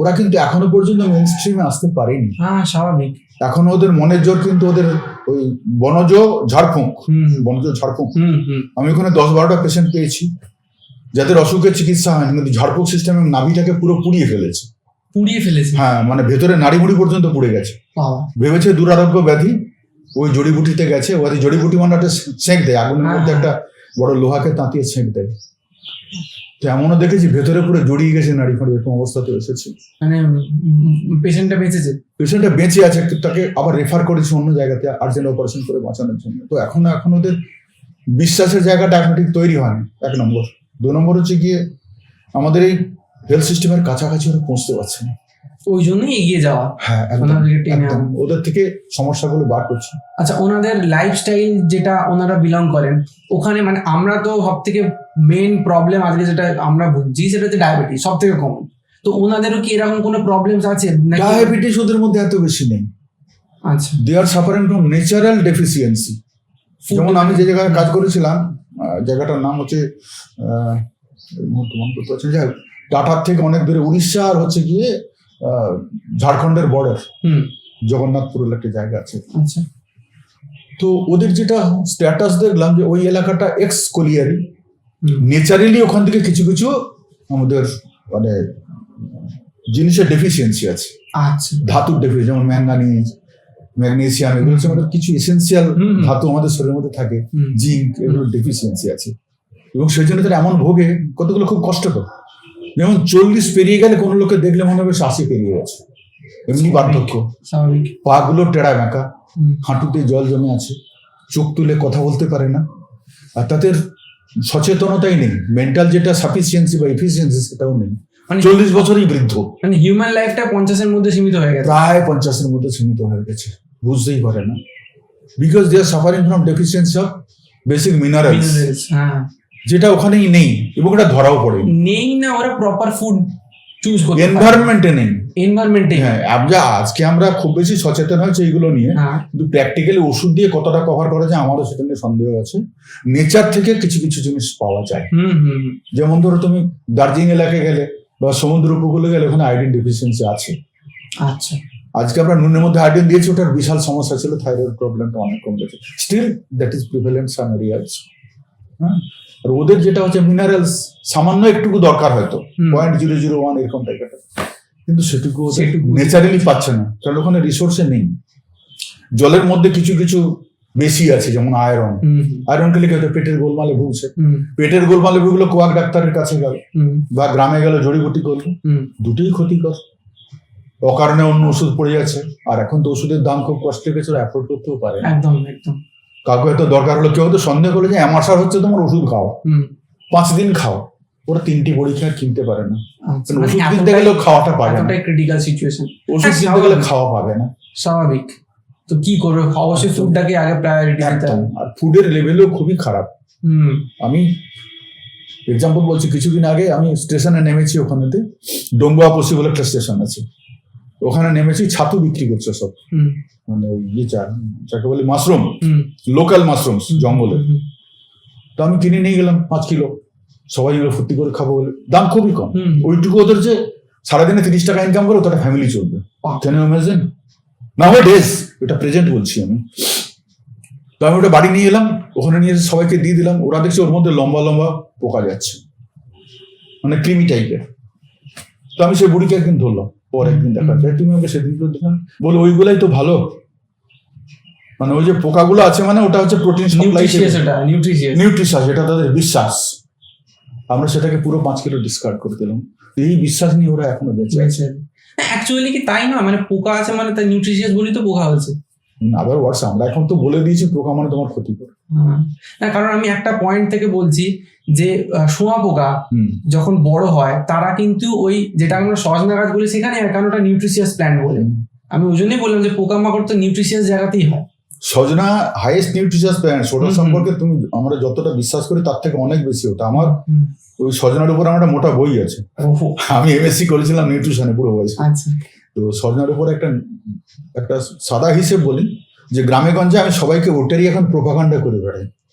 ওরা কিন্তু এখনও পর্যন্ত মেন স্ট্রিমে আসতে পারেনি। হ্যাঁ স্বাভাবিক। এখনও ওদের মনের জোর কিন্তু ওদের ওই বনজ ঝাড়ফুঁক বনজ ঝাড়ফুঁক। আমি ওখানে দশ বারোটা পেশেন্ট পেয়েছি যাদের অসুখের চিকিৎসা হয়নি কিন্তু ঝাড়ফুঁক সিস্টেম নাভিটাকে পুরো পুড়িয়ে ফেলেছে। পুড়িয়ে ফেলেছে? হ্যাঁ মানে ভেতরে নাড়িমুড়ি পর্যন্ত পুড়ে গেছে। ভেবেছে দুরারোগ্য ব্যাধি ওই জড়িবুটিতে গেছে ওই জড়িবুটি মানে একটা সেঁক দেয় আগুনের হ্যাঁ, মধ্যে একটা বড় লোহাকে তাঁতিয়ে সেঁক দেয়। এমনও দেখেছি ভেতরে পুরো জড়িয়ে গেছে নারী ফাঁড়ি এরকম অবস্থাতে এসেছে। মানে পেশেন্টটা বেঁচেছে? পেশেন্টটা বেঁচে আছে কিন্তু তাকে আবার রেফার করেছে অন্য জায়গাতে আর্জেন্ট অপারেশন করে বাঁচানোর জন্য। তো এখনও এখন ওদের বিশ্বাসের জায়গাটা এখন ঠিক তৈরি হয়নি এক নম্বর। দু নম্বর হচ্ছে গিয়ে আমাদের এই হেলথ সিস্টেমের কাছাকাছি ওরা পৌঁছতে পারছে না। ওই জন্যই এগিয়ে যাওয়া হ্যাঁ। ওদের থেকে সমস্যাগুলো বার করছে। আচ্ছা ওনাদের লাইফস্টাইল যেটা ওনারা বিলং করেন ওখানে মানে আমরা তো সব থেকে মেন প্রবলেম আজকে যেটা আমরা ভুগছি সেটা হচ্ছে ডায়াবেটিস সব থেকে কমন তো ওনাদেরও কি এরকম কোনো প্রবলেমস আছে ডায়াবেটিস ওদের মধ্যে এত বেশি নেই। আচ্ছা। They are suffering from natural deficiency যেমন আমি যে জায়গায় কাজ করেছিলাম জায়গাটার নাম হচ্ছে টাটার থেকে অনেক দূরে উড়িষ্যা আর হচ্ছে গিয়ে ঝাড়খণ্ডের বর্ডার হুম। জগন্নাথপুরের একটা জায়গা আছে। আচ্ছা। তো ওদের যেটা স্ট্যাটাস দেখলাম যে ওই এলাকাটা এক্স কোলিয়ারি। নেচারালি ওখান থেকে কিছু কিছু আমাদের মানে জিনিসের ডেফিসিয়েন্সি আছে। আচ্ছা। ধাতুর ডেফিসিয়েন্সি যেমন ম্যাঙ্গানিজ ম্যাগনেসিয়াম এগুলো হচ্ছে আমাদের কিছু এসেন্সিয়াল। ধাতু আমাদের শরীরের মধ্যে থাকে। জিঙ্ক এগুলোর ডেফিসিয়েন্সি আছে। এবং সেই জন্য তারা এমন ভোগে কতগুলো খুব কষ্টকর। যেমন চল্লিশ পেরিয়ে গেলে কোনো লোকে দেখলে মনে হবে আশি পেরিয়ে গেছে। এমনি পার্থক্য। পা গুলো টেড়া হুম। হাঁটুতে জল জমে আছে চোখ তুলে কথা বলতে পারে না। আর তাদের সচেতনতাই নেই মেন্টাল যেটা সাফিসিয়েন্সি বা এফিসিয়েন্সি সেটাও নেই। মানে চল্লিশ বছরই বৃদ্ধ। মানে হিউম্যান লাইফটা পঞ্চাশের মধ্যে সীমিত হয়ে গেছে। প্রায় পঞ্চাশের মধ্যে সীমিত হয়ে গেছে বুঝতেই পারে না। Because they are suffering from deficiency of basic minerals হ্যাঁ। যেটা ওখানেই নেই এবং এটা ধরাও পড়ে নেই না ওরা প্রপার ফুড চুজ করতে এনভায়রনমেন্টে নেই। এনভায়রনমেন্টে হ্যাঁ আমরা আজকে আমরা খুব বেশি সচেতন হয়েছে এইগুলো নিয়ে। হ্যাঁ। কিন্তু প্র্যাকটিক্যালি ওষুধ দিয়ে কতটা কভার করা যায় আমারও সেটা নিয়ে সন্দেহ আছে। নেচার থেকে কিছু কিছু জিনিস পাওয়া যায়। হুম হুম হুম। যেমন ধরো তুমি দার্জিলিং এলাকায় গেলে বা সমুদ্র উপকূলে গেলে ওখানে আয়োডিন ডেফিসিয়েন্সি আছে। আচ্ছা। আজকে আমরা নুনের মধ্যে আয়োডিন দিয়েছি ওটার বিশাল সমস্যা ছিল থাইরয়েড প্রবলেমটা অনেক কম গেছে। Still that is prevalent some areas হ্যাঁ? আর ওদের যেটা হচ্ছে মিনারেলস সামান্য একটুকু দরকার হয়তো। পয়েন্ট জিরো জিরো ওয়ান এরকম টাইপের কিন্তু সেটুকু। নেচারালি পাচ্ছে না। কারণ ওখানে রিসোর্সে নেই। জলের মধ্যে কিছু কিছু বেশি আছে যেমন আয়রন আয়রন খেলে কি হয়তো পেটের গোলমালে ভুগছে। পেটের গোলমালে ভুগলো কোয়াক ডাক্তারের কাছে গেল। বা গ্রামে গেল জড়িবুটি করল। দুটোই ক্ষতিকর। অকারণে অন্য ওষুধ পড়ে যাচ্ছে। আর এখন তো ওষুধের দাম খুব কষ্ট গেছে অ্যাফোর্ড করতেও পারে একদম একদম। কাউকে হয়তো দরকার হলো কেউ হয়তো সন্দেহ করল যে অ্যামাশার হচ্ছে তোমার ওষুধ খাও। পাঁচ দিন খাও। ওরা তিনটি পরীক্ষা কিনতে পারে না। আচ্ছা, মানে ওষুধ কিনতে গেলেও খাওয়াটা পাবে না। ক্রিটিক্যাল সিচুয়েশন ওষুধ কিনতে গেলে খাওয়া পাবে না। স্বাভাবিক। তো কি করবে? অবশ্যই ফুডটাকে আগে প্রায়োরিটি দিতে হবে। আর ফুডের লেভেলও খুবই খারাপ। হুম। আমি এক্সাম্পল বলছি কিছুদিন আগে আমি স্টেশনে নেমেছি ওখানেতে। ডোঙ্গুয়া পশি বলে একটা স্টেশন আছে। ওখানে নেমেছি ছাতু বিক্রি করছে সব। হুম। মানে ইয়ে চা যাকে বলে মাশরুম লোকাল মাশরুমস জঙ্গলে। তো আমি কিনে নিয়ে গেলাম পাঁচ কিলো। সবাই মিলে ফুর্তি করে খাব বলে। দাম খুবই কম। ওইটুকু ওদের যে সারাদিনে তিরিশ টাকা ইনকাম করে ওটা ফ্যামিলি চলবে। কেন ইমাজিন না হয় ডেজ এটা প্রেজেন্ট বলছি আমি। তো আমি ওটা বাড়ি নিয়ে এলাম ওখানে নিয়ে সবাইকে দিয়ে দিলাম। ওরা দেখছি ওর মধ্যে লম্বা লম্বা পোকা যাচ্ছে। মানে ক্রিমি টাইপের তো আমি সেই বুড়িকে একদিন ধরলাম। পর একদিন দেখা যায় তুমি আমাকে সেদিন তো দেখলাম বলে ওইগুলাই তো ভালো। মানে ওই যে পোকাগুলো আছে মানে ওটা হচ্ছে প্রোটিন নিউট্রিশিয়াস এটা নিউট্রিশিয়াস নিউট্রিশাস এটা তাদের বিশ্বাস। আমরা সেটাকে পুরো পাঁচ কিলো ডিসকার্ড করে দিলাম। এই বিশ্বাস নিয়ে ওরা এখনও বেঁচে আছে। অ্যাকচুয়ালি কি তাই না? মানে পোকা আছে মানে তাই নিউট্রিশিয়াস বলি তো পোকা হয়েছে। আবার হোয়াটস আমরা এখন তো বলে দিয়েছি পোকা মানে তোমার ক্ষতি করে। না কারণ আমি একটা পয়েন্ট থেকে বলছি যে শোঁয়া পোকা যখন বড় হয় তারা কিন্তু ওই যেটা আমরা সজনা গাছ বলি সেখানে কারণ ওটা নিউট্রিশিয়াস প্ল্যান্ট বলে। আমি ওই জন্যই বললাম যে পোকামাকড় তো নিউট্রিশিয়াস জায়গাতেই হয়। সজনা হাইয়েস্ট নিউট্রিশাস প্ল্যান্ট ওটা হুম। সম্পর্কে তুমি আমরা যতটা বিশ্বাস করি তার থেকে অনেক বেশি ওটা। আমার ওই সজনার উপর আমার একটা মোটা বই আছে। আমি এমএসসি করেছিলাম নিউট্রিশনে পুরো বয়সে। আচ্ছা। তো সজনার উপর একটা একটা সাদা হিসেব বলি যে গ্রামে গঞ্জে আমি সবাইকে ওটারই এখন প্রোপাগান্ডা করে বেড়াই।